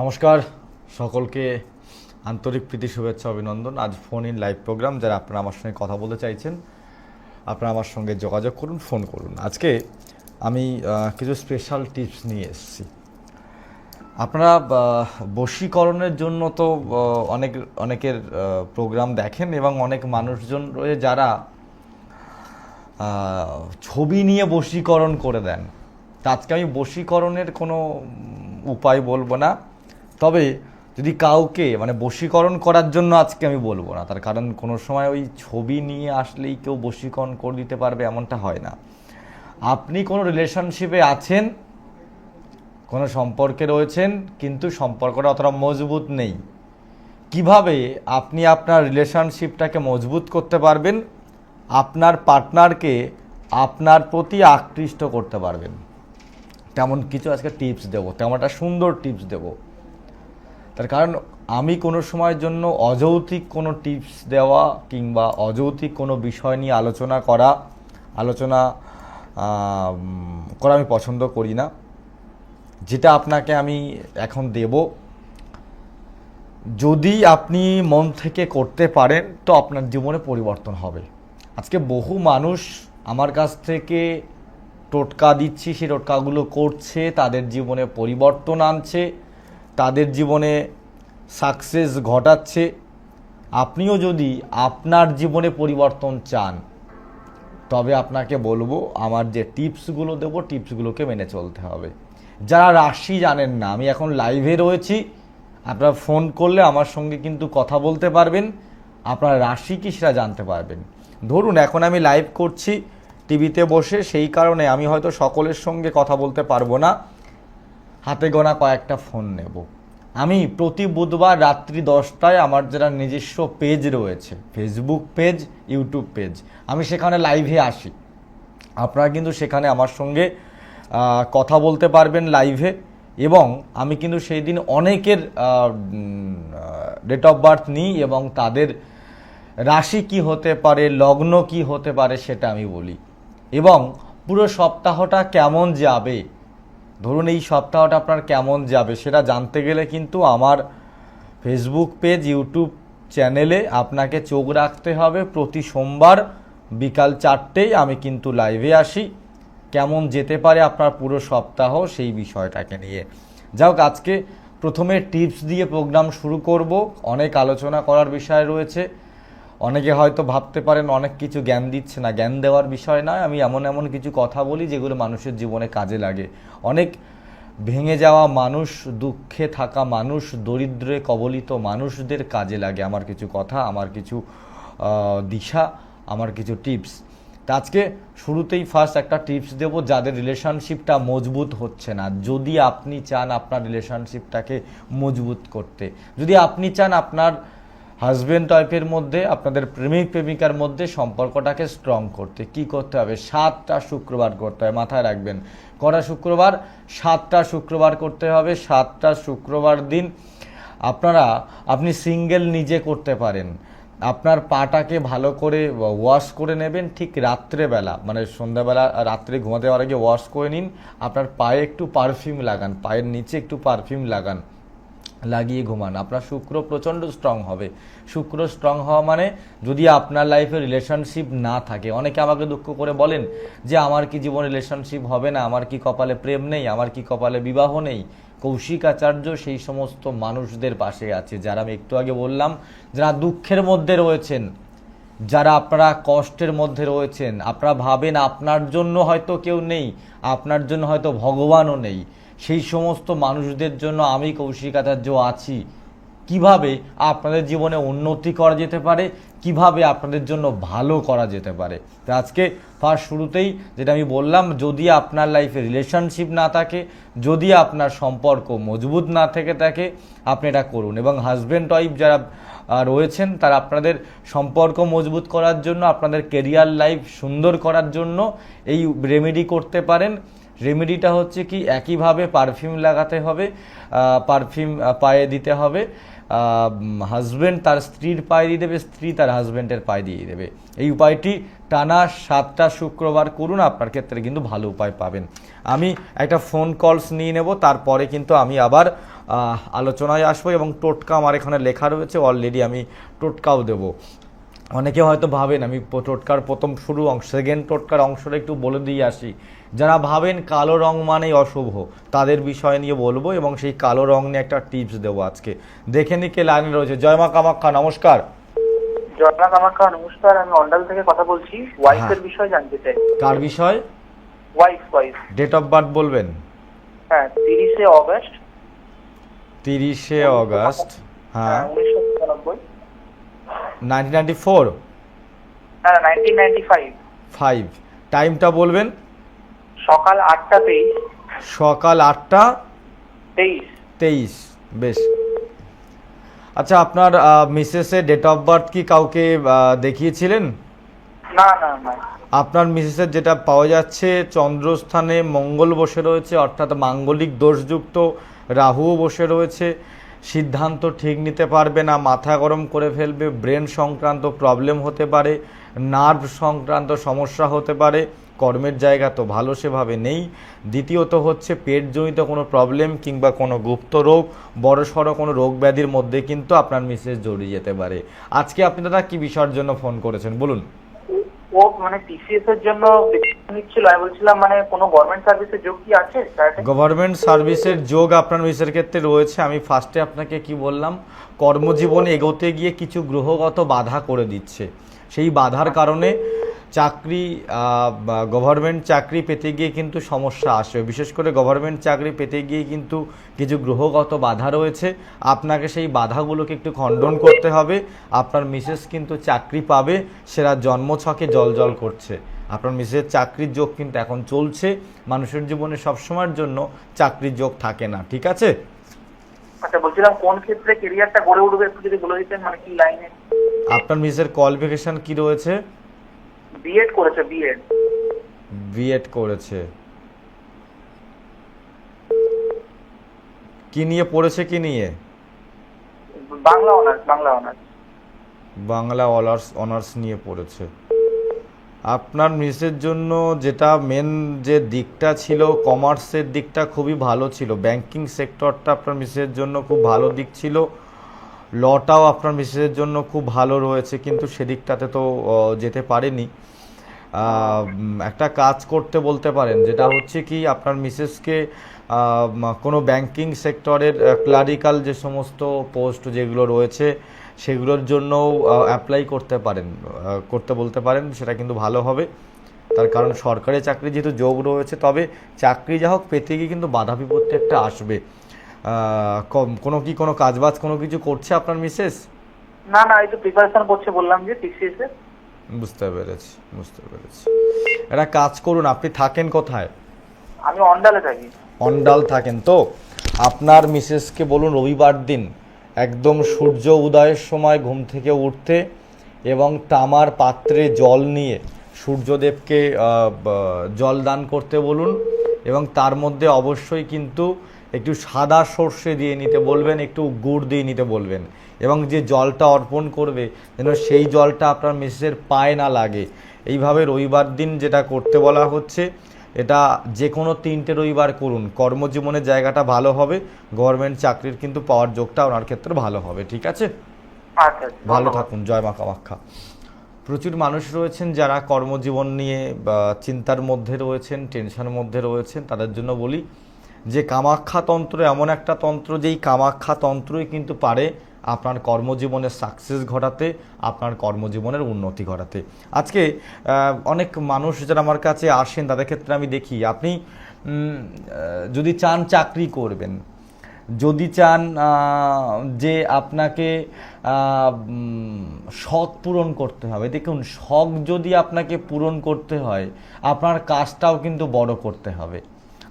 নমস্কার, সকলকে আন্তরিক প্রীতি, শুভেচ্ছা, অভিনন্দন। আজ ফোন ইন লাইভ প্রোগ্রাম যারা আপনারা আমার সঙ্গে কথা বলতে চাইছেন, আপনারা আমার সঙ্গে যোগাযোগ করুন ফোন করুন। আজকে আমি কিছু স্পেশাল টিপস নিয়ে এসেছি। আপনারা বশীকরণের জন্য তো অনেক, অনেকের প্রোগ্রাম দেখেন এবং অনেক মানুষজন রয়ে যারা ছবি নিয়ে বশীকরণ করে দেন। আজকে আমি বশীকরণের কোনো উপায় বলব না। তবে যদি কাউকে মানে বশীকরণ করার জন্য আজকে আমি বলব না, তার কারণ কোনো সময় ওই ছবি নিয়ে আসলেই কেউ বশীকরণ করে দিতে পারবে এমনটা হয় না। আপনি কোনো রিলেশনশিপে আছেন, কোনো সম্পর্কে রয়েছেন, কিন্তু সম্পর্কটা অতটা মজবুত নেই। কীভাবে আপনি আপনার রিলেশনশিপটাকে মজবুত করতে পারবেন? আপনার পার্টনারকে আপনার প্রতি আকৃষ্ট করতে পারবেন। তেমন কিছু আজকে টিপস দেবো, তেমন একটা সুন্দর টিপস দেবো। তার কারণ আমি কোনো সময়ের জন্য অযৌক্তিক কোনো টিপস দেওয়া কিংবা অযৌতিক কোনো বিষয় নিয়ে আলোচনা করা আলোচনা করা আমি পছন্দ করি না। যেটা আপনাকে আমি এখন দেব। যদি আপনি মন থেকে করতে পারেন, তো আপনার জীবনে পরিবর্তন হবে। আজকে বহু মানুষ আমার কাছ থেকে টোটকা দিচ্ছি, সেই টোটকাগুলো করছে, তাদের জীবনে পরিবর্তন আনছে। তাদের জীবনে সাকসেস ঘটাচ্ছে। আপনিও যদি আপনার জীবনে পরিবর্তন চান, তবে আপনাকে বলব, আমার যে টিপসগুলো দেবো টিপসগুলোকে মেনে চলতে হবে। যারা রাশি জানেন না, আমি এখন লাইভে রয়েছি। আপনারা ফোন করলে আমার সঙ্গে কিন্তু কথা বলতে পারবেন। আপনার রাশি কি সেটা জানতে পারবেন। ধরুন, এখন আমি লাইভ করছি টিভিতে বসে, সেই কারণে আমি হয়তো সকলের সঙ্গে কথা বলতে পারব না। হাতে গোনা কয়েকটা ফোন নেব। আমি প্রতি বুধবার রাত্রি দশটায় আমার যারা নিজস্ব পেজ রয়েছে ফেসবুক পেজ ইউটিউব পেজ আমি সেখানে লাইভে আসি। আপনারা কিন্তু সেখানে আমার সঙ্গে কথা বলতে পারবেন লাইভে এবং আমি কিন্তু সেই দিন অনেকের ডেট অফ বার্থ নিই এবং তাদের রাশি কি হতে পারে, লগ্ন কি হতে পারে সেটা আমি বলি। এবং পুরো সপ্তাহটা কেমন যাবে ধরুন এই সপ্তাহটা আপনার কেমন যাবে সেটা জানতে গেলে কিন্তু আমার ফেসবুক পেজ ইউটিউব চ্যানেলে আপনাকে চোখ রাখতে হবে। প্রতি সোমবার বিকাল চারটেই আমি কিন্তু লাইভে আসি। কেমন যেতে পারে আপনার পুরো সপ্তাহ সেই বিষয়টাকে নিয়ে। হোক, আজকে প্রথমে টিপস দিয়ে প্রোগ্রাম শুরু করব। অনেক আলোচনা করার বিষয় রয়েছে। অনেকে হয়তো ভাবতে পারেন অনেক কিছু জ্ঞান দিচ্ছে না। জ্ঞান দেওয়ার বিষয় নয়, আমি এমন এমন কিছু কথা বলি যেগুলো মানুষের জীবনে কাজে লাগে। অনেক ভেঙে যাওয়া মানুষ, দুঃখে থাকা মানুষ, দরিদ্রে কবলিত মানুষদের কাজে লাগে আমার কিছু কথা, আমার কিছু দিশা, আমার কিছু টিপস। তা আজকে শুরুতেই ফার্স্ট একটা টিপস দেব, যাদের রিলেশনশিপটা মজবুত হচ্ছে না। যদি আপনি চান আপনার রিলেশনশিপটাকে মজবুত করতে। যদি আপনি চান আপনার হাজবেন্ড ওয়াইফের মধ্যে, আপনাদের প্রেমিক প্রেমিকার মধ্যে সম্পর্কটাকে স্ট্রং করতে। কি করতে হবে? সাতটা শুক্রবার করতে হবে। মাথায় রাখবেন। কটা শুক্রবার? সাতটা শুক্রবার করতে হবে। সাতটা শুক্রবার দিন আপনারা, আপনি সিঙ্গেল নিজে করতে পারেন। আপনার পাটাকে ভালো করে ওয়াশ করে নেবেন ঠিক রাত্রেবেলা। মানে সন্ধ্যাবেলা, রাত্রে ঘুমাতে যাওয়ার আগে ওয়াশ করে নিন। আপনার পায়ে একটু পারফিউম লাগান। পায়ের নিচে একটু পারফিউম লাগান। লাগিয়ে ঘুমান। আপনার শুক্র প্রচণ্ড স্ট্রং হবে। শুক্র স্ট্রং হওয়া মানে যদি আপনার লাইফে রিলেশনশিপ না থাকে, অনেকে আমাকে দুঃখ করে বলেন যে, আমার কি জীবন রিলেশনশিপ হবে না? আমার কি কপালে প্রেম নেই? আমার কি কপালে বিবাহ নেই? কৌশিক আচার্য সেই সমস্ত মানুষদের পাশে আছে, যারা আমি একটু আগে বললাম, যারা দুঃখের মধ্যে রয়েছেন, যারা আপনারা কষ্টের মধ্যে রয়েছেন। আপনারা ভাবেন আপনার জন্য হয়তো কেউ নেই, আপনার জন্য হয়তো ভগবানও নেই। সেই সমস্ত মানুষদের জন্য আমি কৌশিক আচার্য আছি। কীভাবে আপনাদের জীবনে উন্নতি করা যেতে পারে? কীভাবে আপনাদের জন্য ভালো করা যেতে পারে? তো আজকে ফার্স্ট শুরুতেই যেটা আমি বললাম, যদি আপনার লাইফে রিলেশনশিপ না থাকে, যদি আপনার সম্পর্ক মজবুত না থেকে থাকে, আপনি এটা করুন। এবং হাজব্যান্ড ওয়াইফ যারা রয়েছেন, তারা আপনাদের সম্পর্ক মজবুত করার জন্য, আপনাদের কেরিয়ার লাইফ সুন্দর করার জন্য এই রেমেডি করতে পারেন। রেমেডিটা হচ্ছে কি, একইভাবে পারফিউম লাগাতে হবে পারফিউম পায়ে দিতে হবে। হাজব্যান্ড তার স্ত্রীর পায়ে দিয়ে দেবে, স্ত্রী তার হাজব্যান্ডের পায়ে দিয়ে দেবে। এই উপায়টি টানা সাতটা শুক্রবার করুন, আপনার ক্ষেত্রে কিন্তু ভালো উপায় পাবেন। আমি একটা ফোন কলস নিয়ে নেব, তারপরে কিন্তু আমি আবার আলোচনায় আসব এবং টোটকা আমার এখানে লেখা রয়েছে অলরেডি আমি টোটকাও দেবো। অনেকে হয়তো ভাবেন, আমি টোটকার প্রথম শুরু অংশ সেকেন্ড টোটকার অংশটা একটু বলে দিয়ে আসি। যারা ভাবেন কালো রং মানেই অশুভ তাদের বিষয় নিয়ে বলব এবং সেই কালো রং নিয়ে একটা টিপস দেবো আজকে। দেখে নি কে লাইনে রয়েছে। জয় মা কামাখ্যা নমস্কার। জয়মা কামাখ্যা নমস্কার। আমি অন্ডাল থেকে কথা বলছি। ওয়াইফের বিষয় জানতে চাই। কার বিষয়? Wife wife date of birth বলবেন? হ্যাঁ তিরিশে অগস্ট। তিরিশে অগস্ট হ্যাঁ উনিশশো সাতানব্বই। Nineteen ninety four? হ্যাঁ নাইনটিন নাইনটি ফাইভ। ফাইভ। টাইমটা বলবেন? সকাল আটটা তেইশ। সকাল আটটা তেইশ। তেইশ বেশ। আচ্ছা আপনার মিসেসের ডেট অফ বার্থ কি কাউকে দেখিয়েছিলেন? না না না। আপনার মিসেসের যেটা পাওয়া যাচ্ছে চন্দ্রস্থানে মঙ্গল বসে রয়েছে অর্থাৎ মাঙ্গলিক দোষযুক্ত রাহুও বসে রয়েছে। সিদ্ধান্ত ঠিক নিতে পারবে না মাথা গরম করে ফেলবে ব্রেন সংক্রান্ত প্রবলেম হতে পারে নার্ভ সংক্রান্ত সমস্যা হতে পারে। কর্মের জায়গা তো ভালো সেভাবে নেই। দ্বিতীয়ত হচ্ছে পেটজনিত কোনো প্রবলেম কিংবা কোনো গুপ্ত রোগ বড়সড় কোনো রোগ ব্যাধির মধ্যে কিন্তু আপনার মিসেস জড়িয়ে যেতে পারে। আজকে আপনি দাদা কি বিষয়ের জন্য ফোন করেছেন? বলুন। ও মানে টিসিএস এর জন্য নিচ্ছিল। আমি বলছিলাম মানে কোনো গভর্নমেন্ট সার্ভিসের যোগ কি আছে? গভর্নমেন্ট সার্ভিসের যোগ আপনার মিসের ক্ষেত্রে রয়েছে। আমি ফার্স্টে আপনাকে কি বললাম কর্মজীবনে এগোতে গিয়ে কিছু গ্রহগত বাধা করে দিচ্ছে। সেই বাধার কারণে চাকরি গভর্নমেন্ট চাকরি পেতে গিয়ে কিন্তু সমস্যা আসবে বিশেষ করে গভর্নমেন্ট চাকরি পেতে গিয়ে কিন্তু কিছু গ্রহগত বাধা রয়েছে। আপনাকে সেই বাধাগুলোকে একটু খণ্ডন করতে হবে। আপনার মিসেস কিন্তু চাকরি পাবে, সেরা জন্মছকে জল জল করছে। আপনার মিসের চাকরির যোগ কিন্তু এখন চলছে। মানুষের জীবনে সবসময়ের জন্য চাকরির যোগ থাকে না, ঠিক আছে? আচ্ছা বলছিলাম কোন ক্ষেত্রে কেরিয়ারটা গড়ে উঠবে একটু যদি বলে দিতেন মানে কি লাইনে আপনার মিসের কোয়ালিফিকেশন কি রয়েছে? বিএড করেছে বিএড বিএড করেছে। কি নিয়ে পড়েছে কি নিয়ে? Bangla honours Bangla honours Bangla honours honours নিয়ে পড়েছে। আপনার মিসের জন্য যেটা মেন যে দিকটা ছিল কমার্সের দিকটা খুবই ভালো ছিল। ব্যাংকিং সেক্টরটা আপনার মিসের জন্য খুব ভালো দিক ছিল। লটাও আপনার মিসেসের জন্য খুব ভালো রয়েছে, কিন্তু সেদিকটাতে তো যেতে পারেনি। একটা কাজ করতে বলতে পারেন, যেটা হচ্ছে কি, আপনার মিসেসকে কোনো ব্যাংকিং সেক্টরের ক্লারিক্যাল যে সমস্ত পোস্ট যেগুলো রয়েছে সেগুলোর জন্য অ্যাপ্লাই করতে পারেন করতে বলতে পারেন সেটা কিন্তু ভালো হবে। তার কারণ সরকারি চাকরি যেহেতু যোগ রয়েছে তবে চাকরি যা হোক পেতে গিয়ে কিন্তু বাধা বিপত্তি একটা আসবে কোনো কি কোনো কাজবাজ কোনো কিছু করছে আপনার মিসেস? না না এই তো প্রিপারেশন করছে বললাম যে টিসিএস এর বুঝতে পেরেছি বুঝতে পেরেছি। একটা কাজ করুন আপনি থাকেন কোথায়? আমি অন্ডালে থাকি। অন্ডাল থাকেন তো? আপনার মিসেসকে বলুন রবিবার দিন একদম সূর্য উদয়ের সময় ঘুম থেকে উঠতে এবং তামার পাত্রে জল নিয়ে সূর্যদেবকে জল দান করতে বলুন এবং তার মধ্যে অবশ্যই কিন্তু একটু সাদা সর্ষে দিয়ে নিতে বলবেন, একটু গুড় দিয়ে নিতে বলবেন এবং যে জলটা অর্পণ করবে যেন সেই জলটা আপনার মিসেসের পায়ে না লাগে। এইভাবে রবিবার দিন যেটা করতে বলা হচ্ছে এটা যে কোনো তিনটে রবিবার করুন। কর্মজীবনের জায়গাটা ভালো হবে গভর্নমেন্ট চাকরির কিন্তু পাওয়ার যোগটা ওনার ক্ষেত্রে ভালো হবে ঠিক আছে? আচ্ছা আচ্ছা, ভালো থাকুন জয় মা কামাখ্যা। প্রচুর মানুষ রয়েছেন যারা কর্মজীবন নিয়ে চিন্তার মধ্যে রয়েছেন টেনশনের মধ্যে রয়েছেন তাদের জন্য বলি যে কামাখ্যা তন্ত্র এমন একটা তন্ত্র যেই কামাখ্যা তন্ত্রই কিন্তু পারে আপনার কর্মজীবনের সাকসেস ঘটাতে, আপনার কর্মজীবনের উন্নতি ঘটাতে। আজকে অনেক মানুষ যারা আমার কাছে আসেন, তাদের ক্ষেত্রে আমি দেখি, আপনি যদি চান চাকরি করবেন, যদি চান যে আপনাকে শখ পূরণ করতে হবে। দেখুন, শখ যদি আপনাকে পূরণ করতে হয়, আপনার কাজটাও কিন্তু বড় করতে হবে।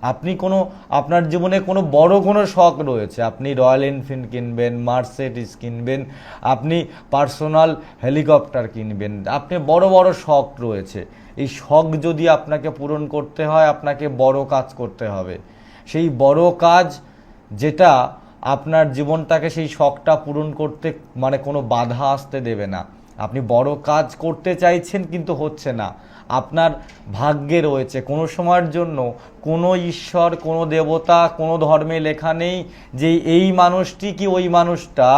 আপনি কোনো, আপনার জীবনে কোনো বড় কোনো শখ রয়েছে। আপনি রয়্যাল এনফিল্ড কিনবেন, মার্সেডিস কিনবেন, আপনি পার্সোনাল হেলিকপ্টার কিনবেন, আপনি বড় বড় শখ রয়েছে। এই শখ যদি আপনাকে পূরণ করতে হয়, আপনাকে বড় কাজ করতে হবে। সেই বড় কাজ যেটা আপনার জীবনটাকে সেই শখটা পূরণ করতে মানে কোনো বাধা আসতে দেবে না। আপনি বড় কাজ করতে চাইছেন কিন্তু হচ্ছে না। আপনার ভাগ্যে রয়েছে। কোনো সময়ের জন্য কোনো ঈশ্বর, কোনো দেবতা, কোনো ধর্মে লেখা নেই যে এই মানুষটি কি ওই মানুষটা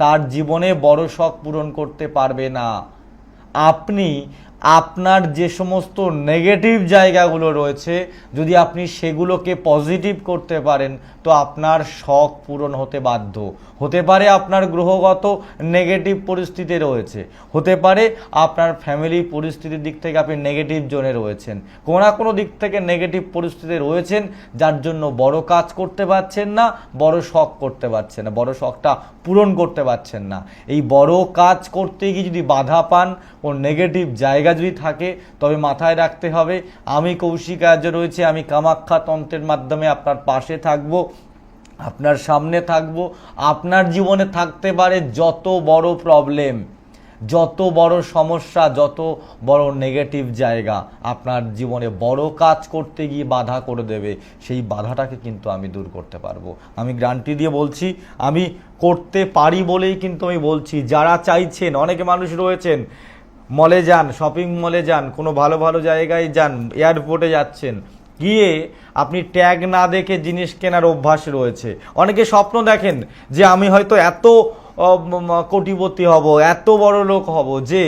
তার জীবনে বড় শখ পূরণ করতে পারবে না। আপনি আপনার যে সমস্ত নেগেটিভ জায়গাগুলো রয়েছে, যদি আপনি সেগুলোকে পজিটিভ করতে পারেন, তো আপনার শখ পূরণ হতে বাধ্য। হতে পারে আপনার গ্রহগত নেগেটিভ পরিস্থিতি রয়েছে। হতে পারে আপনার ফ্যামিলি পরিস্থিতির দিক থেকে আপনি নেগেটিভ জোনে রয়েছেন। কোনো না কোনো দিক থেকে নেগেটিভ পরিস্থিতি রয়েছেন, যার জন্য বড় কাজ করতে পারছেন না, বড় শখ করতে পারছেন না, বড় শখটা পূরণ করতে পারছেন না। এই বড় কাজ করতে গিয়ে যদি বাধা পান ও নেগেটিভ জায়গা যদি থাকে, তবে মাথায় রাখতে হবে, আমি কৌশিক আর্য রয়েছে, আমি কামাখ্যা তন্ত্রের মাধ্যমে আপনার পাশে থাকব, আপনার সামনে থাকব, আপনার জীবনে থাকতে পারে যত বড় প্রবলেম যত বড় সমস্যা, যত বড় নেগেটিভ জায়গা, আপনার জীবনে বড় কাজ করতে গিয়ে বাধা করে দেবে, সেই বাধাটাকে কিন্তু আমি দূর করতে পারব। আমি গ্রান্টি দিয়ে বলছি, আমি করতে পারি বলেই কিন্তু আমি বলছি, যারা চাইছেন, অনেকে মানুষ রয়েছেন মলে যান, শপিং মলে যান, কোনো ভালো ভালো জায়গায় যান, এয়ারপোর্টে যাচ্ছেন, গিয়ে আপনি ট্যাগ না দেখে জিনিস কেনার অভ্যাস রয়েছে। অনেকে স্বপ্ন দেখেন যে আমি হয়তো এত কোটিপতি হব, এত বড় লোক হব যে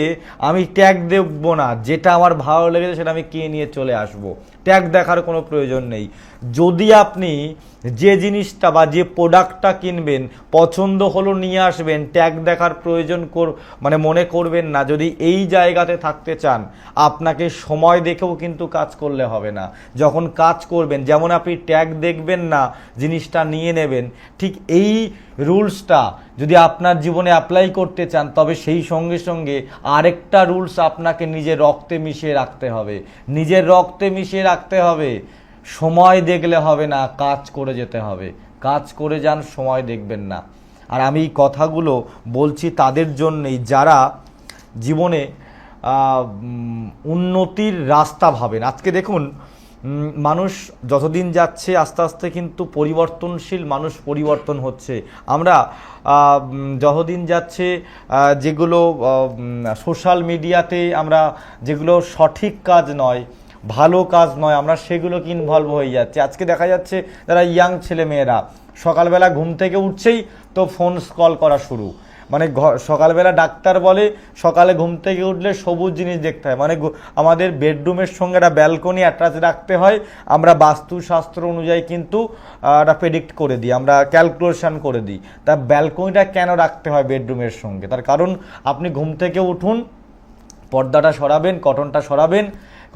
আমি ট্যাগ দেখব না, যেটা আমার ভালো লেগেছে সেটা আমি কিনে নিয়ে চলে আসব। ট্যাগ দেখার কোনো প্রয়োজন নেই। যদি আপনি যে জিনিসটা বা যে প্রোডাক্টটা কিনবেন, পছন্দ হলো নিয়ে আসবেন ট্যাগ দেখার প্রয়োজন কর মানে মনে করবেন না, যদি এই জায়গাতে থাকতে চান, আপনাকে সময় দেখেও কিন্তু কাজ করলে হবে না। যখন কাজ করবেন, যেমন আপনি ট্যাগ দেখবেন না, জিনিসটা নিয়ে নেবেন, ঠিক এই রুলসটা যদি আপনার জীবনে অ্যাপ্লাই করতে চান, তবে সেই সঙ্গে সঙ্গে আরেকটা রুলস আপনাকে নিজের রক্তে মিশিয়ে রাখতে হবে। নিজের রক্তে মিশিয়ে রাখতে হবে। সময় দেখলে হবে না, কাজ করে যেতে হবে। কাজ করে যান, সময় দেখবেন না। আর আমি এই কথাগুলো বলছি তাদের জন্যই, যারা জীবনে উন্নতির রাস্তা ভাবেন। আজকে দেখুন মানুষ যতদিন যাচ্ছে, আস্তে আস্তে কিন্তু পরিবর্তনশীল মানুষ পরিবর্তন হচ্ছে। আমরা যতদিন যাচ্ছে যেগুলো সোশ্যাল মিডিয়াতে আমরা, যেগুলো সঠিক কাজ নয় ভালো কাজ নয়, আমরা সেগুলোকে ইনভলভ হয়ে যাচ্ছে। আজকে দেখা যাচ্ছে যারা ইয়াং ছেলে মেয়েরা সকালবেলা ঘুম থেকে উঠছেই তো ফোন স্কল করা শুরু। মানে সকালবেলা ডাক্তার বলে, সকালে ঘুম থেকে উঠলে সবুজ জিনিস দেখতে হয়। মানে আমাদের বেডরুমের সঙ্গে একটা ব্যালকনি অ্যাটাচ রাখতে হয়। আমরা বাস্তুশাস্ত্র অনুযায়ী কিন্তু একটা প্রেডিক্ট করে দিই, আমরা ক্যালকুলেশন করে দিই। তা ব্যালকনিটা কেন রাখতে হয় বেডরুমের সঙ্গে? তার কারণ আপনি ঘুম থেকে উঠুন, পর্দাটা সরাবেন কটনটা সরাবেন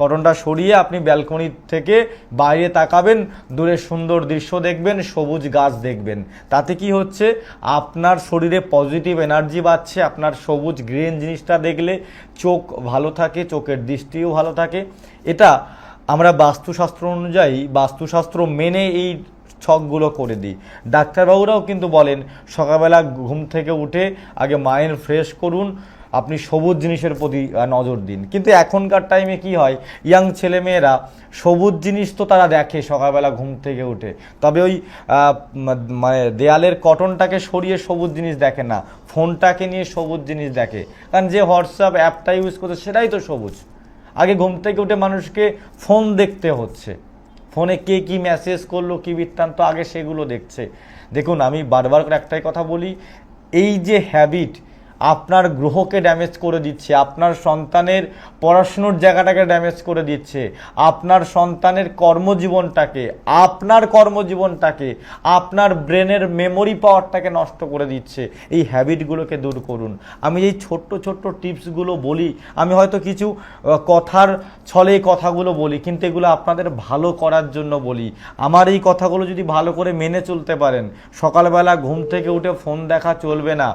কটনটা সরিয়ে আপনি ব্যালকনি থেকে বাইরে তাকাবেন, দূরে সুন্দর দৃশ্য দেখবেন, সবুজ গাছ দেখবেন। তাতে কি হচ্ছে? আপনার শরীরে পজিটিভ এনার্জি বাড়ছে, আপনার সবুজ গ্রিন জিনিসটা দেখলে চোখ ভালো থাকে, চোখের দৃষ্টিও ভালো থাকে। এটা আমরা বাস্তুশাস্ত্র অনুযায়ী, বাস্তুশাস্ত্র মেনে এই ছকগুলো করে দিই। ডাক্তারবাবুরাও কিন্তু বলেন, সকালবেলা ঘুম থেকে উঠে আগে মাইন্ড ফ্রেশ করুন আপনি সবুজ জিনিসের প্রতি নজর দিন। কিন্তু এখনকার টাইমে কি হয়? ইয়াং ছেলেমেয়েরা সবুজ জিনিস তো তারা দেখে সকালবেলা ঘুম থেকে উঠে। তবে ওই মানে দেয়ালের কটনটাকে সরিয়ে সবুজ জিনিস দেখে না। ফোনটাকে নিয়ে সবুজ জিনিস দেখে। কারণ যে হোয়াটসঅ্যাপ অ্যাপটা ইউজ করছে সেটাই তো সবুজ। আগে ঘুম থেকে উঠে মানুষকে ফোন দেখতে হচ্ছে। ফোনে কে কি মেসেজ করল, কি বৃত্তান্ত, আগে সেগুলো দেখছে। দেখুন, আমি বারবার করে একটাই কথা বলি, এই যে হ্যাবিট আপনার গ্রহকে ড্যামেজ করে দিচ্ছে, আপনার সন্তানের পড়াশুনোর জায়গাটাকে ড্যামেজ করে দিচ্ছে, আপনার সন্তানের কর্মজীবনটাকে, আপনার কর্মজীবনটাকে, আপনার ব্রেনের মেমোরি পাওয়ারটাকে নষ্ট করে দিচ্ছে। এই হ্যাবিটগুলোকে দূর করুন। আমি এই ছোট্ট ছোট্ট টিপসগুলো বলি, আমি হয়তো কিছু কথার ছলে কথাগুলো বলি, কিন্তু এগুলো আপনাদের ভালো করার জন্য বলি। আমার এই কথাগুলো যদি ভালো করে মেনে চলতে পারেন, সকালবেলা ঘুম থেকে উঠে ফোন দেখা চলবে না।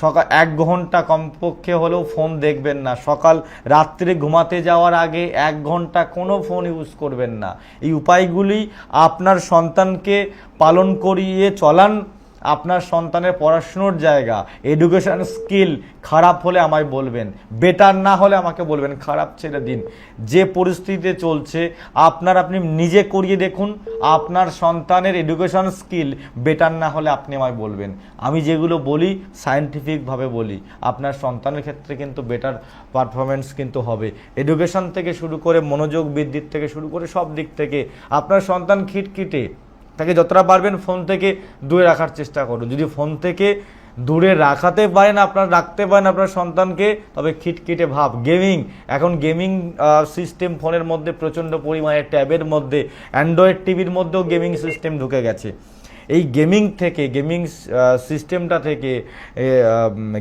সকাল এক ঘণ্টা কমপক্ষে হলেও ফোন দেখবেন না। সকাল রাত্রে ঘুমাতে যাওয়ার আগে এক ঘণ্টা কোনো ফোন ইউজ করবেন না। এই উপায়গুলি আপনার সন্তানকে পালন করিয়ে চলান। আপনার সন্তানের পড়াশুনোর জায়গা এডুকেশন স্কিল খারাপ হলে আমায় বলবেন। বেটার না হলে আমাকে বলবেন, খারাপ ছেড়ে দিন। যে পরিস্থিতিতে চলছে, আপনার আপনি নিজে করিয়ে দেখুন, আপনার সন্তানের এডুকেশন স্কিল বেটার না হলে আপনি আমায় বলবেন। আমি যেগুলো বলি সায়েন্টিফিকভাবে বলি। আপনার সন্তানের ক্ষেত্রে কিন্তু বেটার পারফরমেন্স কিন্তু হবে। এডুকেশন থেকে শুরু করে মনোযোগ বৃদ্ধির থেকে শুরু করে সব দিক থেকে আপনার সন্তান খিটখিটে। তাকে যতটা পারবেন ফোন থেকে দূরে রাখার চেষ্টা করুন। যদি ফোন থেকে দূরে রাখাতে পারেন, আপনার রাখতে পারেন আপনার সন্তানকে, তবে খিটখিটে ভাব। গেমিং এখন গেমিং সিস্টেম ফোনের মধ্যে প্রচণ্ড পরিমাণে ট্যাবের মধ্যে, অ্যান্ড্রয়েড টিভির মধ্যেও গেমিং সিস্টেম ঢুকে গেছে। এই গেমিং থেকে গেমিং সিস্টেমটা থেকে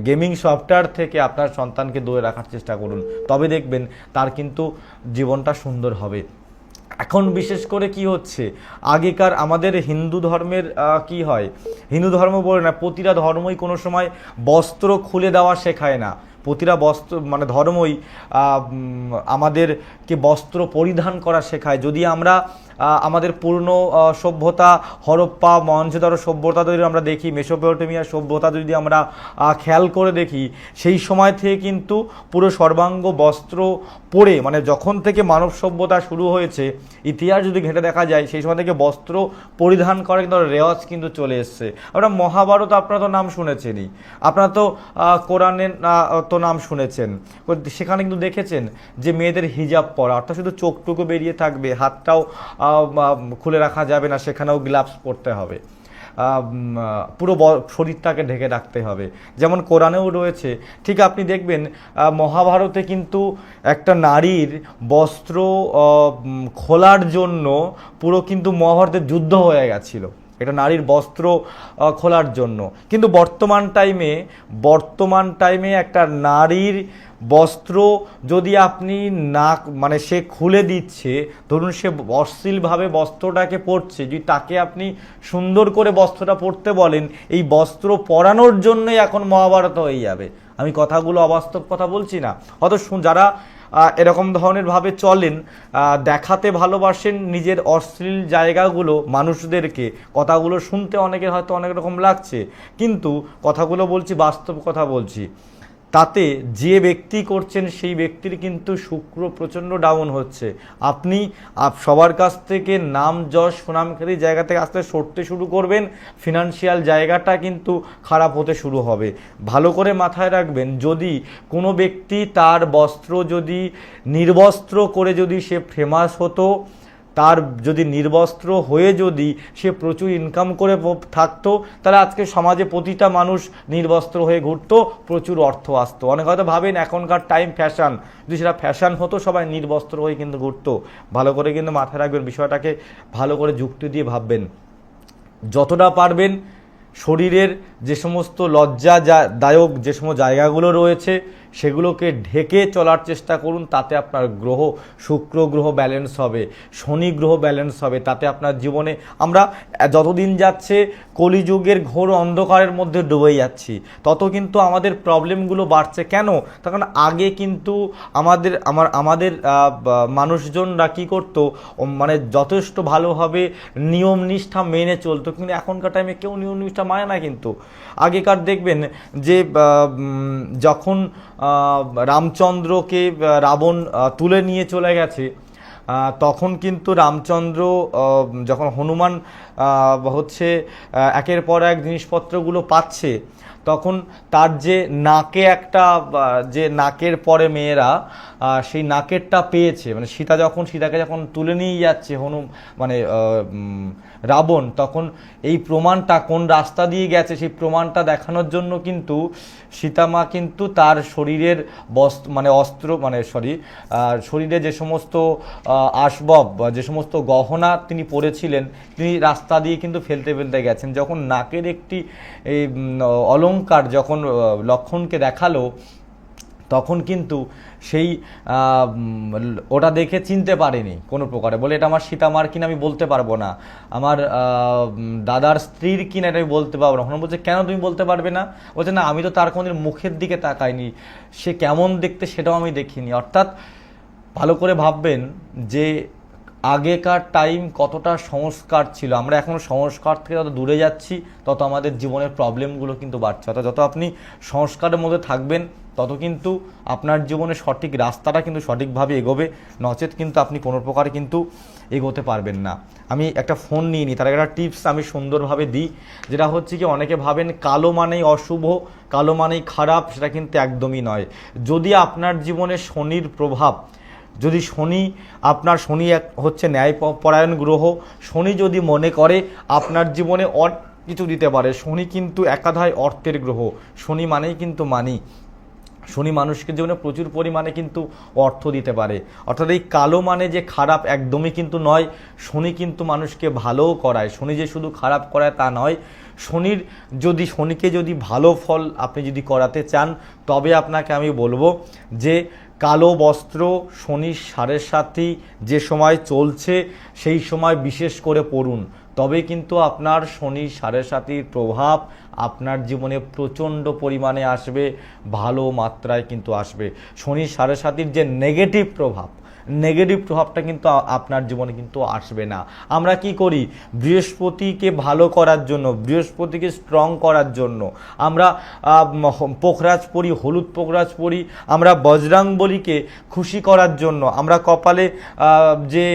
গেমিং সফটওয়্যার থেকে আপনার সন্তানকে দূরে রাখার চেষ্টা করুন। তবে দেখবেন তার কিন্তু জীবনটা সুন্দর হবে। এখন বিশেষ করে কি হচ্ছে? আগেকার আমাদের হিন্দু ধর্মের কি হয়? হিন্দু ধর্ম বলে না, প্রতিটা ধর্মই কোনো সময় বস্ত্র খুলে দেওয়া শেখায় না। প্রতিটা বস্ত্র মানে ধর্মই আমাদেরকে বস্ত্র পরিধান করা শেখায়। যদি আমরা আমাদের পুরনো সভ্যতা, হরপ্পা মহেঞ্জোদারো সভ্যতা যদি আমরা দেখি মেসোপটেমিয়া সভ্যতা যদি আমরা খেয়াল করে দেখি, সেই সময় থেকে কিন্তু পুরো সর্বাঙ্গ বস্ত্র পরে মানে যখন থেকে মানব সভ্যতা শুরু হয়েছে, ইতিহাস যদি ঘেঁটে দেখা যায়, সেই সময় থেকে বস্ত্র পরিধান করার কিন্তু রেওয়াজ কিন্তু চলে এসছে। আমরা মহাভারত, আপনারা তো নাম শুনেছেনই। আপনারা তো কোরআনের আহ, তো নাম শুনেছেন। সেখানে কিন্তু দেখেছেন যে মেয়েদের হিজাব পরা অর্থাৎ শুধু চোখটুকু বেরিয়ে থাকবে হাতটাও খুলে রাখা যাবে না সেখানেও গ্লাভস পরতে হবে। পুরো শরীরটাকে ঢেকে রাখতে হবে। যেমন কোরআনেও রয়েছে ঠিক আপনি দেখবেন মহাভারতে কিন্তু একটা নারীর বস্ত্র খোলার জন্য পুরো কিন্তু মহাভারতের যুদ্ধ হয়ে গেছিল। এটা নারীর বস্ত্র খোলার জন্য। কিন্তু বর্তমান টাইমে বর্তমান টাইমে একটা নারীর বস্ত্র যদি আপনি না মানে সে খুলে দিচ্ছে, ধরুন সে অশ্লীলভাবে বস্ত্রটাকে পরছে, যদি তাকে আপনি সুন্দর করে বস্ত্রটা পরতে বলেন, এই বস্ত্র পরানোর জন্যই এখন মহাভারত হয়ে যাবে। আমি কথাগুলো অবাস্তব কথা বলছি না। শু- যারা এরকম ধরনের ভাবে চলেন দেখাতে ভালোবাসেন নিজের অশ্লীল জায়গাগুলো মানুষদেরকে। কথাগুলো শুনতে অনেকের হয়তো অনেক রকম লাগছে, কিন্তু কথাগুলো বলছি, বাস্তব কথা বলছি। তাতে যে ব্যক্তি করছেন সেই ব্যক্তির কিন্তু শুক্র প্রচণ্ড ডাউন হচ্ছে। আপনি সবার কাছ থেকে নাম, যশ, সুনাম খ্যাতি জায়গা থেকে আস্তে সরতে শুরু করবেন ফিনান্সিয়াল জায়গাটা কিন্তু খারাপ হতে শুরু হবে। ভালো করে মাথায় রাখবেন, যদি কোনো ব্যক্তি তার বস্ত্র যদি নির্বস্ত্র করে যদি সে ফেমাস হতো তার যদি নির্বস্ত্র হয়ে যদি সে প্রচুর ইনকাম করে থাকতো, তাহলে আজকে সমাজে প্রতিটা মানুষ নির্বস্ত্র হয়ে ঘুরতো, প্রচুর অর্থ আসতো। অনেক হয়তো ভাবেন এখনকার টাইম ফ্যাশন যদি সেটা ফ্যাশন হতো, সবাই নির্বস্ত্র হয়ে কিন্তু ঘুরতো। ভালো করে কিন্তু মাথায় রাখবেন, বিষয়টাকে ভালো করে যুক্তি দিয়ে ভাববেন। যতটা পারবেন, শরীরের যে সমস্ত লজ্জা দায়ক যে সমস্ত জায়গাগুলো রয়েছে সেগুলোকে ঢেকে চলার চেষ্টা করুন, তাতে আপনার গ্রহ, শুক্র গ্রহ ব্যালেন্স হবে, শনি গ্রহ ব্যালেন্স হবে, তাতে আপনার জীবনে আমরা যতদিন যাচ্ছে কলিযুগের ঘোর অন্ধকারের মধ্যে ডুবে যাচ্ছি, তত কিন্তু আমাদের প্রবলেমগুলো বাড়ছে। কেন? কারণ আগে কিন্তু আমাদের, আমার, আমাদের মানুষজনরা কী করতো? মানে যথেষ্ট ভালোভাবে নিয়ম নিষ্ঠা মেনে চলতো, কিন্তু এখনকার টাইমে কেউ নিয়ম নিষ্ঠা মানে না কিন্তু। আগেকার দেখবেন যে যখন রামচন্দ্রকে রাবণ তুলে নিয়ে চলে গেছে। তখন কিন্তু রামচন্দ্র যখন হনুমান হচ্ছে একের পর এক জিনিসপত্রগুলো পাচ্ছে, তখন তার যে নাকে একটা যে নাকের পরে মেয়েরা সেই নাকেরটা পেয়েছে। মানে সীতা যখন, সীতাকে যখন তুলে নিয়ে যাচ্ছে হনু মানে রাবণ, তখন এই প্রমাণটা কোন রাস্তা দিয়ে গেছে, সেই প্রমাণটা দেখানোর জন্য কিন্তু সীতামা কিন্তু তার শরীরের বস্ত্র মানে অস্ত্র মানে সরি শরীরে যে সমস্ত আসবাব যে সমস্ত গহনা তিনি পরেছিলেন, তিনি রাস্তা দিয়ে কিন্তু ফেলতে ফেলতে গেছেন। যখন নাকের একটি অলংকার যখন লক্ষণকে দেখাল তখন কিন্তু সেই ওটা দেখে চিনতে পারেনি কোনো প্রকারে। বলে, এটা আমার সীতামার কিনা আমি বলতে পারব না। আমার দাদার স্ত্রীর কিনা এটা আমি বলতে পারব না। ওখানে বলছে, কেন তুমি বলতে পারবে না? বলছে, না, আমি তো তার কোনোদিন মুখের দিকে তাকাইনি। সে কেমন দেখতে সেটাও আমি দেখিনি। অর্থাৎ ভালো করে ভাববেন যে আগেকার টাইম কতটা সংস্কার ছিল। আমরা এখন সংস্কার থেকে যত দূরে যাচ্ছি, তত আমাদের জীবনের প্রবলেমগুলো কিন্তু বাড়ছে। অর্থাৎ যত আপনি সংস্কারের মধ্যে থাকবেন তত কিন্তু আপনার জীবনে সঠিক রাস্তাটা কিন্তু সঠিকভাবে এগোবে। নচেত কিন্তু আপনি কোনো প্রকারে কিন্তু এগোতে পারবেন না। আমি একটা ফোন নিয়ে নিই তার একটা টিপস আমি সুন্দরভাবে দিই, যেটা হচ্ছে কি অনেকে ভাবেন কালো মানেই অশুভ, কালো মানেই খারাপ, সেটা কিন্তু একদমই নয়। যদি আপনার জীবনে শনির প্রভাব, যদি শনি, আপনার শনি এক হচ্ছে ন্যায় পরায়ণ গ্রহ, শনি যদি মনে করে, আপনার জীবনে কিছু দিতে পারে। শনি কিন্তু একাধায় অর্থের গ্রহ, শনি মানেই কিন্তু মানি। শনি মানুষকে জীবনে প্রচুর পরিমাণে কিন্তু অর্থ দিতে পারে। অর্থাৎ এই কালো মানে যে খারাপ একদমই কিন্তু নয়, শনি কিন্তু মানুষকে ভালোও করায়। শনি যে শুধু খারাপ করায় তা নয়, শনির যদি, শনিকে যদি ভালো ফল আপনি যদি করাতে চান, তবে আপনাকে আমি বলব যে কালো বস্ত্র শনির সাড়ে সাথী যে সময় চলছে, সেই সময় বিশেষ করে পড়ুন। তবে কিন্তু আপনার শনি সাড়ে সাতির প্রভাব আপনার জীবনে প্রচণ্ড পরিমাণে আসবে, ভালো মাত্রায় কিন্তু আসবে। শনি সাড়ে সাতির যে নেগেটিভ প্রভাব নেগেটিভ প্রভাবটা কিন্তু আপনার জীবনে কিন্তু আসবে না। আমরা কি করি? বৃহস্পতিকে ভালো করার জন্য, বৃহস্পতিকে স্ট্রং করার জন্য। আমরা পোখরাজ পরি, হলুদ পোখরাজ পরি, আমরা বজরাংবলীকে খুশি করার জন্য। আমরা কপালে যে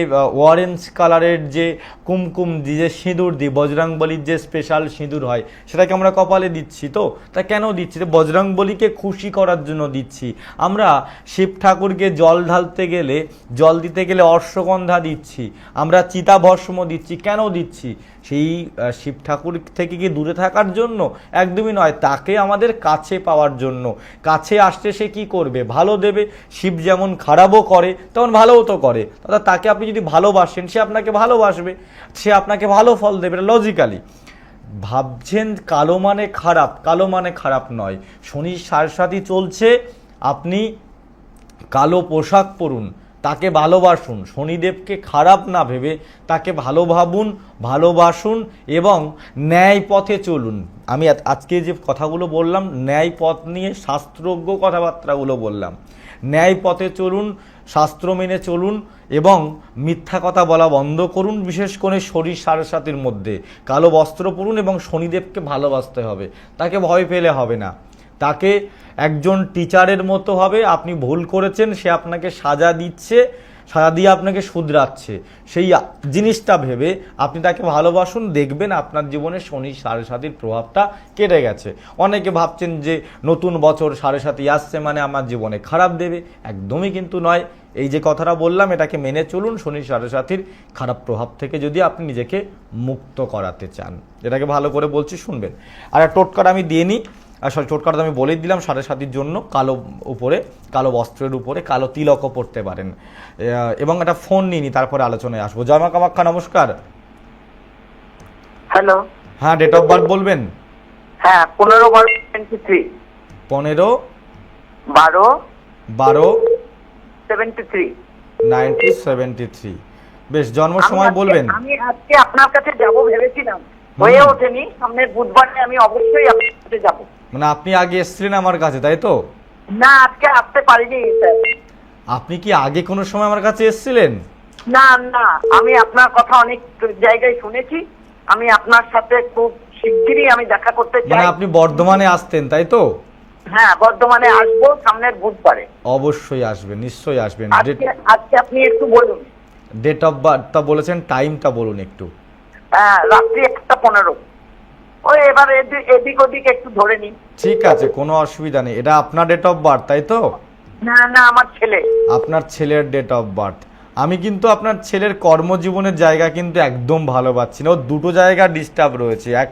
অরেঞ্জ কালারের যে কুমকুম দিই যে সিঁদুর দিই বজরাংবলির যে স্পেশাল সিঁদুর হয়, সেটাকে আমরা কপালে দিচ্ছি তো? তা কেন দিচ্ছি? তো বজরাংবলীকে খুশি করার জন্য দিচ্ছি। আমরা শিব ঠাকুরকে জল ঢালতে গেলে জল দিতে গেলে অশ্বগন্ধা দিচ্ছি, আমরা চিতা ভস্ম দিচ্ছি, কেন দিচ্ছি? সেই শিব ঠাকুর থেকে কি দূরে থাকার জন্য? একদমই নয়, তাকে আমাদের কাছে পাওয়ার জন্য। কাছে আসতে সে কি করবে? ভালো দেবে, শিব যেমন খারাপও করে, তেমন ভালোও তো করে। অর্থাৎ তাকে আপনি যদি ভালোবাসেন, সে আপনাকে ভালোবাসবে, সে আপনাকে ভালো ফল দেবে, এটা লজিক্যালি ভাবছেন কালো মানে খারাপ, কালো মানে খারাপ নয়। শনির সারসাথী চলছে, আপনি কালো পোশাক পরুন। তাকে ভালোবাসুন। শনিদেবকে খারাপ না ভেবে তাকে ভালো ভাবুন, ভালোবাসুন এবং ন্যায় পথে চলুন। আমি আজকে যে কথাগুলো বললাম ন্যায় পথ নিয়ে শাস্ত্রজ্ঞ কথাবার্তাগুলো বললাম। ন্যায় পথে চলুন, শাস্ত্র মেনে চলুন এবং মিথ্যা কথা বলা বন্ধ করুন, বিশেষ করে শরীর সাড়ে সাতির মধ্যে। কালো বস্ত্র পরুন এবং শনিদেবকে ভালোবাসতে হবে। তাকে ভয় পেলে হবে না। তাকে একজন টিচারের মতো হবে, আপনি ভুল করেছেন, সে আপনাকে সাজা দিচ্ছে, সাজা দিয়ে আপনাকে শুধরাচ্ছে। সেই জিনিসটা ভেবে আপনি তাকে ভালোবাসুন, দেখবেন আপনার জীবনে শনি সাড়ে সাতির প্রভাবটা কেটে গেছে। অনেকে ভাবছেন যে নতুন বছর সাড়ে সাতি আসছে মানে আমার জীবনে খারাপ দেবে। একদমই কিন্তু নয়। এই যে কথাটা বললাম, এটাকে মেনে চলুন, শনি সাড়ে সাতির খারাপ প্রভাব থেকে যদি আপনি নিজেকে মুক্ত করাতে চান। এটাকে ভালো করে বলছি, শুনবেন। আর টোটকাটা আমি দিয়ে নিই। সরি টোটকাটা আমি বলেই দিলাম সাড়ে সাতির জন্য কালো উপরে কালো বস্ত্রের উপরে কালো তিলকও পড়তে পারেন। এবং একটা ফোন নিয়ে তারপরে আলোচনায় আসব। জমা কামাক্ষা নমস্কার। হ্যালো। হ্যাঁ ডেট অফ বার্থ বলবেন? হ্যাঁ পনেরো বারো টোয়েন্টি থ্রি পনেরো বারো বারো seventy three ninety seventy three বেশ জন্ম সময় বলবেন? আমি আজকে আপনার কাছে যাব ভেবেছিলাম। হয়ে ওঠেনি। সামনের বুধবারে আমি অবশ্যই আপনার কাছে যাব। মানে আপনি আগে এসেছিলেন আমার কাছে তাই তো? না আজকে আসতে পারিনি স্যার। আপনি কি আগে কোনো সময় আমার কাছে এসেছিলেন? না না আমি আপনার কথা অনেক জায়গায় শুনেছি। আমি আপনার সাথে খুব শিগগিরই আমি দেখা করতে চাই। মানে আপনি বর্ধমানে আসতেন তাই তো? হ্যাঁ বর্ধমানে আসব সামনের বুধবারে। অবশ্যই আসবেন নিশ্চয়ই আসবেন। আজকে আজকে আপনি একটু বলুন। ডেট অফ বার্থটা বলেছেন টাইমটা বলুন একটু। হ্যাঁ রাত্রি একটা পনেরো। ওই এবার এদি- এদিক ওদিক একটু ধরে নিন। ঠিক আছে কোনো অসুবিধা নেই। এটা আপনার ডেট অফ বার্থ তাই তো? না না আমার ছেলে। আপনার ছেলের ডেট অফ বার্থ আমি কিন্তু আপনার ছেলের কর্মজীবনের জায়গা কিন্তু একদম ভালো পাচ্ছি না। ওর দুটো জায়গা ডিস্টার্ব রয়েছে। এক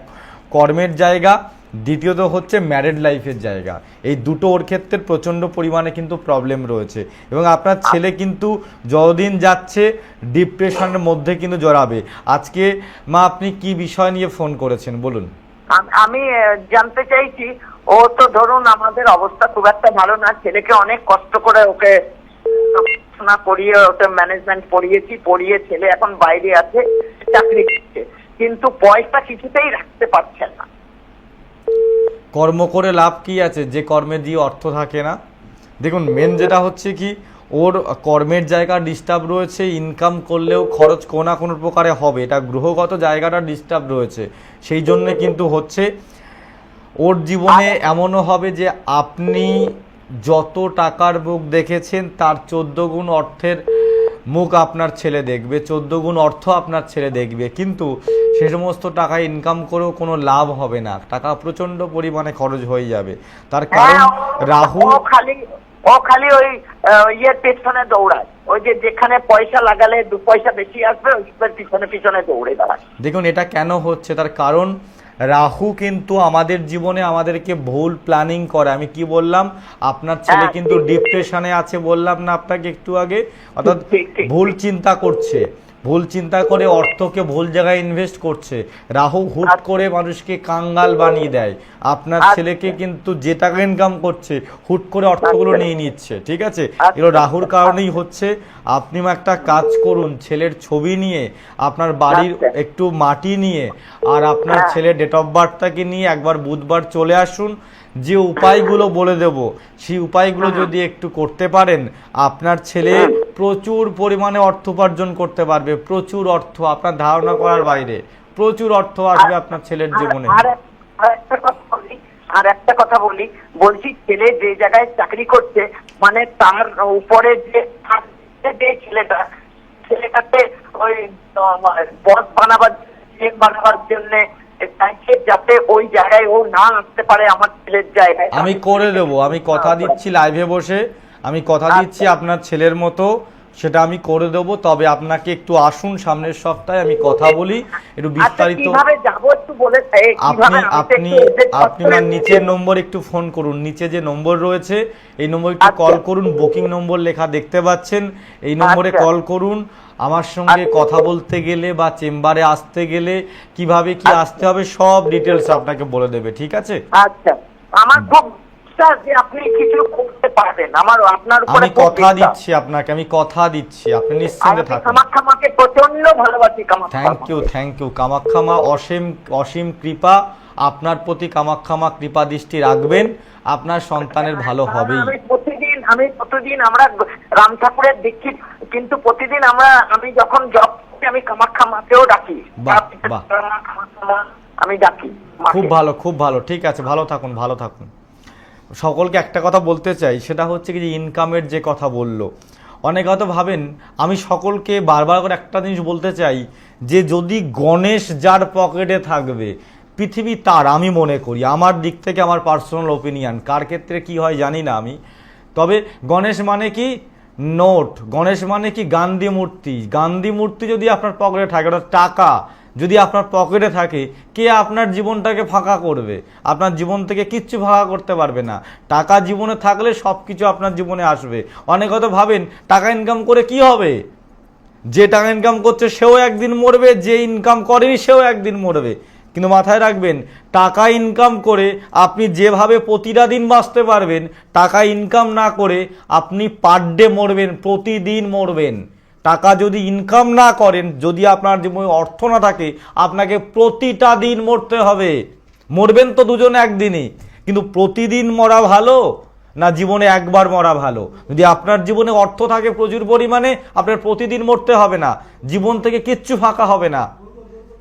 কর্মের জায়গা দ্বিতীয়ত হচ্ছে ম্যারেড লাইফের জায়গা। এই দুটো ওর ক্ষেত্রে প্রচণ্ড পরিমাণে কিন্তু প্রবলেম রয়েছে। এবং আপনার ছেলে কিন্তু যতদিন যাচ্ছে ডিপ্রেশনের মধ্যে কিন্তু জড়াবে। আজকে মা আপনি কি বিষয় নিয়ে ফোন করেছেন? বলুন। আম- জানতে চাইছি, ও তো ধরুন আমাদের অবস্থা খুব একটা ভালো না, ছেলেকে অনেক কষ্ট করে ওকে পড়াশোনা করিয়ে, ওকে ম্যানেজমেন্ট পড়িয়েছি, পড়িয়ে ছেলে এখন বাইরে আছে, চাকরি করছে। কিন্তু পয়সা কিছুতেই রাখতে পারছেন না। কর্ম করে লাভ কি আছে? যে কর্মে দিয়ে অর্থ থাকে না। দেখুন মেন যেটা হচ্ছে কি ওর কর্মের জায়গা ডিস্টার্ব রয়েছে ইনকাম করলেও খরচ কোনো না কোনো প্রকারে হবে। এটা গ্রহগত জায়গাটা ডিস্টার্ব রয়েছে। সেই জন্য কিন্তু হচ্ছে ওর জীবনে এমনও হবে যে আপনি যত টাকার মুখ দেখেছেন তার চোদ্দ গুণ অর্থের মুখ আপনার ছেলে দেখবে চোদ্দ গুণ অর্থ আপনার ছেলে দেখবে। কিন্তু সে সমস্ত টাকা ইনকাম করেও কোনো লাভ হবে না। টাকা প্রচণ্ড পরিমাণে খরচ হয়ে যাবে। তার কারণ হ্যাঁ, রাহু খালি ও খালি ওই ইয়ের পেছনে দৌড়ায়। ওই যে যেখানে পয়সা লাগালে দু পয়সা বেশি আসবে ওইটার পিছনে পিছনে দৌড়ে দাঁড়ায়। দেখুন এটা কেন হচ্ছে? তার কারণ রাহু কিন্তু আমাদের জীবনে আমাদেরকে ভুল প্ল্যানিং করে। আমি কি বললাম? আপনার ছেলে হ্যাঁ, কিন্তু। ডিপ্রেশনে আছে বললাম না আপনাকে একটু আগে? অর্থাৎ ভুল চিন্তা করছে। ভুল চিন্তা করে অর্থকে ভুল জায়গায় ইনভেস্ট করছে রাহু হুট আচ্ছা। করে মানুষকে কাঙ্গাল বানিয়ে দেয় আপনার আচ্ছা। ছেলেকে কিন্তু যে টাকা ইনকাম করছে হুট করে অর্থগুলো আচ্ছা। নিয়ে নিচ্ছে ঠিক আছে। এগুলো রাহুর কারণেই হচ্ছে আপনি একটা কাজ করুন ছেলের ছবি নিয়ে আপনার বাড়ির। একটু মাটি নিয়ে আর আপনার। ছেলের ডেট অফ বার্থটাকে নিয়ে একবার বুধবার চলে আসুন যে উপায়গুলো বলে দেব সেই উপায়গুলো। যদি একটু করতে পারেন আপনার ছেলে। প্রচুর পরিমাণে অর্থ উপার্জন করতে পারবে প্রচুর অর্থ আপনার ধারণা করার বাইরে প্রচুর অর্থ আসবে আপনার ছেলের জীবনে আর একটা কথা বলি বলছি ছেলে যে জায়গায় চাকরি করছে মানে তার উপরে যে ছেলেটা ছেলেটাতে ওই বস বানাবার বানাবার জন্য চাইছে যাতে ওই জায়গায় ও না আসতে পারে আমার ছেলের জায়গায় আমি করে দেবো আমি কথা দিচ্ছি লাইভে বসে আমি কথা আচ্ছা। দিচ্ছি আপনার ছেলের মতো সেটা আমি করে দেব তবে আপনাকে একটু আসুন সামনের সপ্তাহে আমি কথা বলি একটু আচ্ছা বিস্তারিত আপনি আপনি একটু এদের আপনি কষ্ট নিচের নম্বর একটু ফোন করুন নিচে যে নম্বর রয়েছে এই নম্বর একটু আচ্ছা। কল করুন বুকিং নম্বর লেখা দেখতে পাচ্ছেন এই নম্বরে আচ্ছা। কল করুন আমার সঙ্গে আচ্ছা। কথা বলতে গেলে বা চেম্বারে আসতে গেলে কীভাবে কি আচ্ছা। আসতে হবে সব ডিটেলস আপনাকে বলে দেবে ঠিক আছে আচ্ছা আমার খুব বিশ্বাস যে আপনি কিছু করতে পারবেন। আমার আপনার উপরে আমি কথা দিচ্ছি আপনাকে আমি কথা দিচ্ছি আপনি নিশ্চিন্তে থাকুন। কামাখ্যামাকে প্রচণ্ড ভালোবাসি Kamakhya thank you thank you কামাক্ষামা অসীম অসীম কৃপা আপনার প্রতি কামাক্ষামা কৃপা দৃষ্টি রাখবেন আপনার সন্তানের ভালো হবেই। প্রতিদিন আমি প্রতিদিন আমরা রাম ঠাকুরের দীক্ষিত কিন্তু প্রতিদিন আমরা আমি যখন জব আমি কামাখ্যা মাকেও ডাকি। মা, আমি ডাকি মাকে। খুব ভালো খুব ভালো। ঠিক আছে ভালো থাকুন ভালো থাকুন। সকলকে একটা কথা বলতে চাই, সেটা হচ্ছে কি যে ইনকামের যে কথা বলল। অনেকে হয়তো ভাবেন, আমি সকলকে বারবার করে একটা জিনিস বলতে চাই, যে যদি গণেশ যার পকেটে থাকবে, পৃথিবী তার, আমি মনে করি। আমার দিক থেকে আমার পার্সোনাল ওপিনিয়ন কার ক্ষেত্রে কি হয় জানি না আমি। তবে গণেশ মানে কি? নোট। গণেশ মানে কি? গান্ধী মূর্তি। গান্ধী মূর্তি যদি আপনার পকেটে থাকে, অর্থাৎ টাকা যদি আপনার পকেটে থাকে, কে আপনার জীবনটাকে ফাঁকা করবে? আপনার জীবন থেকে কিচ্ছু ফাঁকা করতে পারবে না। টাকা জীবনে থাকলে সব কিছু আপনার জীবনে আসবে। অনেক হয়তো ভাবেন, টাকা ইনকাম করে কি হবে? যে টাকা ইনকাম করছে, সেও একদিন মরবে, যে ইনকাম করেনি, সেও একদিন মরবে। কিন্তু মাথায় রাখবেন, টাকা ইনকাম করে আপনি যেভাবে প্রতিটা দিন বাঁচতে পারবেন, টাকা ইনকাম না করে আপনি পার ডে মরবেন, প্রতিদিন মরবেন। টাকা যদি ইনকাম না করেন, যদি আপনার জীবনে অর্থ না থাকে, আপনাকে প্রতিটা দিন মরতে হবে। মরবেন তো দুজনে একদিনই, কিন্তু প্রতিদিন মরা ভালো না জীবনে একবার মরা ভালো? যদি আপনার জীবনে অর্থ থাকে প্রচুর পরিমাণে, আপনার প্রতিদিন মরতে হবে না, জীবন থেকে কিচ্ছু ফাঁকা হবে না।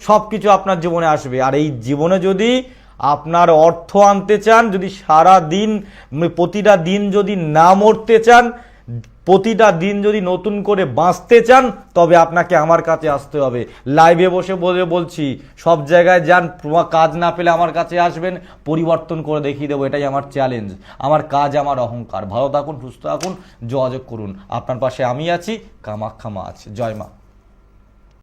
সব কিছু আপনার জীবনে আসবে। আর এই জীবনে যদি আপনার অর্থ আনতে চান, যদি সারা দিন, প্রতিটা দিন যদি না মরতে চান প্রতিটা দিন যদি নতুন করে বাঁচতে চান, তবে আপনাকে আমার কাছে আসতে হবে। লাইভে বসে বলে বলছি, সব জায়গায় যান কাজ না পেলে আমার কাছে আসবেন। পরিবর্তন করে দেখিয়ে দেবো, এটাই আমার চ্যালেঞ্জ আমার কাজ, আমার অহংকার। ভালো থাকুন, সুস্থ থাকুন, যোগাযোগ করুন। আপনার পাশে আমি আছি কামাক্ষামা আছে জয় মা।